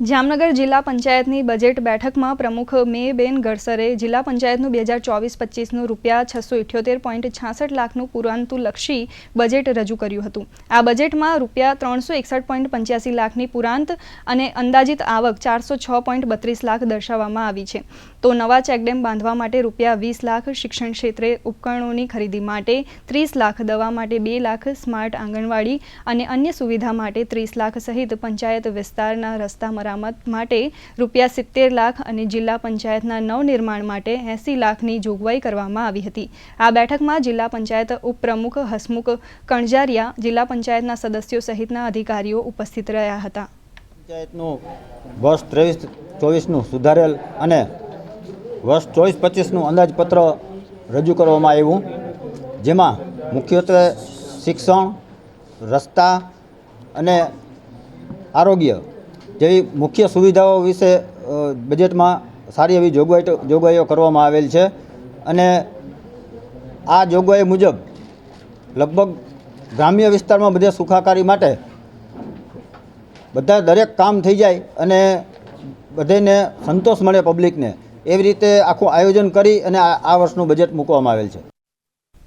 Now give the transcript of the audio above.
જામનગર જિલ્લા પંચાયતની બજેટ બેઠકમાં પ્રમુખ મેબેન ગડસરે જિલ્લા પંચાયતનું બે હજાર ચોવીસ પચીસનું રૂપિયા છસો ઇઠ્યોતેર પોઈન્ટ છાસઠ લાખનું પુરાંતુલક્ષી બજેટ રજૂ કર્યું હતું. આ બજેટમાં રૂપિયા ત્રણસો એકસઠ પોઈન્ટ પંચ્યાસી લાખની પુરાંત અને અંદાજિત આવક ચારસો છ પોઈન્ટ બત્રીસ લાખ દર્શાવવામાં આવી છે. તો નવા ચેકડેમ બાંધવા માટે રૂપિયા વીસ લાખ શિક્ષણ ક્ષેત્રે ઉપકરણોની ખરીદી માટે ત્રીસ લાખ, દવા માટે બે લાખ, સ્માર્ટ આંગણવાડી અને અન્ય સુવિધા માટે ત્રીસ લાખ સહિત પંચાયત વિસ્તારના રસ્તા મરામત માટે રૂપિયા સિત્તેર લાખ અને જિલ્લા પંચાયતના નવનિર્માણ માટે એંસી લાખની જોગવાઈ કરવામાં આવી હતી. આ બેઠકમાં જિલ્લા પંચાયત ઉપપ્રમુખ હસમુખ કણજારિયા, જિલ્લા પંચાયતના સદસ્યો સહિતના અધિકારીઓ ઉપસ્થિત રહ્યા હતા. પંચાયતનું વર્ષ ત્રેવીસ ચોવીસનું સુધારેલ અને વર્ષ ચોવીસ પચીસનું અંદાજપત્ર રજૂ કરવામાં આવ્યું. જેમાં મુખ્યત્વે શિક્ષણ, રસ્તા અને આરોગ્ય જેવી મુખ્ય સુવિધાઓ વિશે બજેટમાં સારી એવી જોગવાઈ, જોગવાઈઓ કરવામાં આવેલ છે. અને આ જોગવાઈ મુજબ લગભગ ગ્રામ્ય વિસ્તારમાં બધે સુખાકારી માટે બધા દરેક કામ થઈ જાય અને બધેને સંતોષ મળે પબ્લિકને એવી રીતે આખું આયોજન કરી અને આ વર્ષનું બજેટ મૂકવામાં આવેલ છે.